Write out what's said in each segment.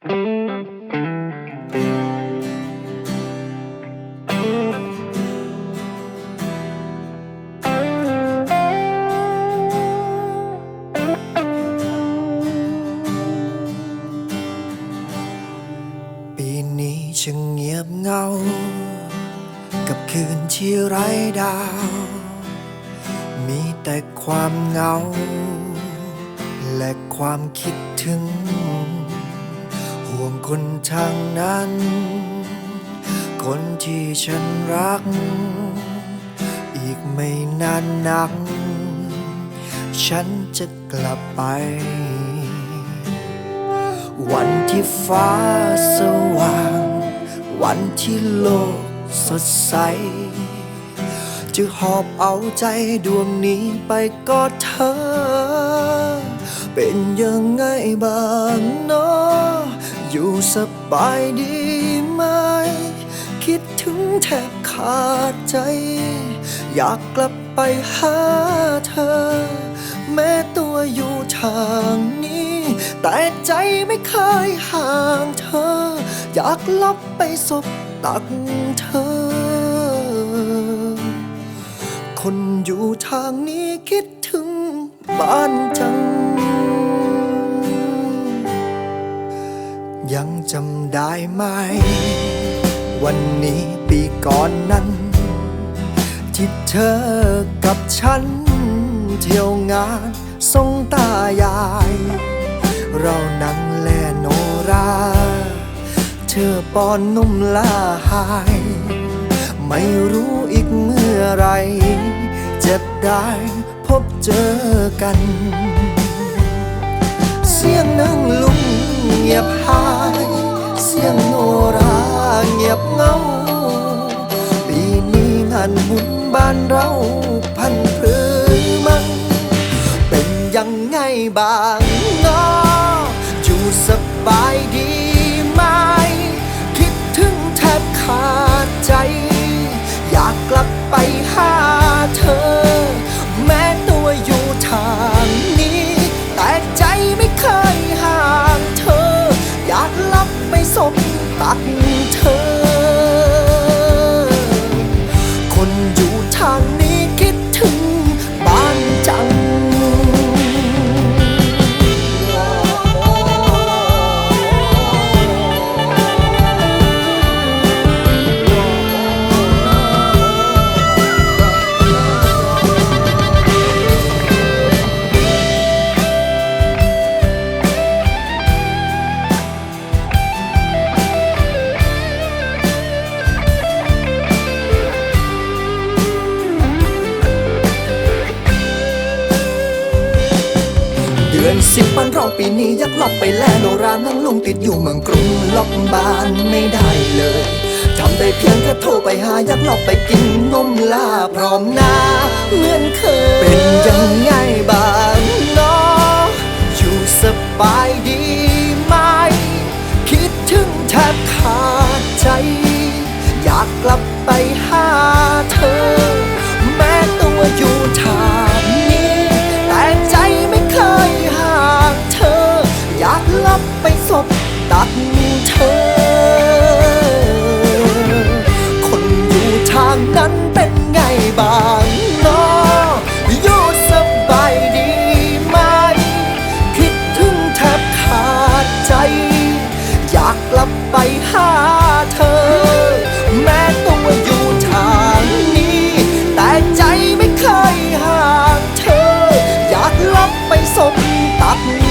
ปีนี้ช่างเงียบเหงา กับคืนที่ไร้ดาว มีแต่ความเหงา และความคิดถึง ห่วงคนทางนั้น คนที่ฉันรัก อีกไม่นานนัก ฉันจะกลับไป วันที่ฟ้าสว่าง วันที่โลกสดใส จะหอบเอาใจดวงนี้ไปกอดเธอ เป็นยังไงบ้างเนาะ อยู่สบายดีไหม คิดถึงแทบขาดใจ อยากกลับไปหาเธอ แม้ตัวอยู่ทางนี้ แต่ใจไม่เคยห่างเธอ อยากลับไปสบตักเธอ คนอยู่ทางนี้คิดถึงบ้านจัง ยังจำได้ไหม วันนี้ปีก่อนนั้น ที่เธอกับฉัน เที่ยวงานทรงตายาย เรานั่งแลโนรา เธอป้อนนุ่มลาหาย ไม่รู้อีกเมื่อไรจะได้พบเจอกัน เสียงนั่งลุง เงียบหาย เสียงโนราเงียบเงา ปีนี้งานบุญบ้านเราพันเพรืมังเป็นยังไงบ้าง ตักเธอ คนอยู่ทาง อนสิบปันเราปีนี้ยักลอบไปแลโนรานั่งลุงติดอยู่เมืองกรุงล็อกบ้านไม่ได้เลยทำได้เพียงแค่โทรไปหายักลอบไปกินนมลาพร้อมหน้าเหมือนเคย เป็นยังไงบ้างนาะอยู่สบายดีไหม คิดถึงแทบขาดใจ อยากกลับไปหา บไปสบตักเธอ คนอยู่ทางนั้นเป็นไงบ้างเนาะอยู่สบายดีไหม คิดถึงแทบขาดใจ อยากกลับไปหาเธอ แม้ตัวอยู่ทางนี้ แต่ใจไม่เคยห่างเธอ อยากลับไปสบตักเธอ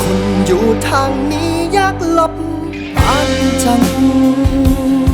คนอยู่ทางนี้ยากลบปานจำ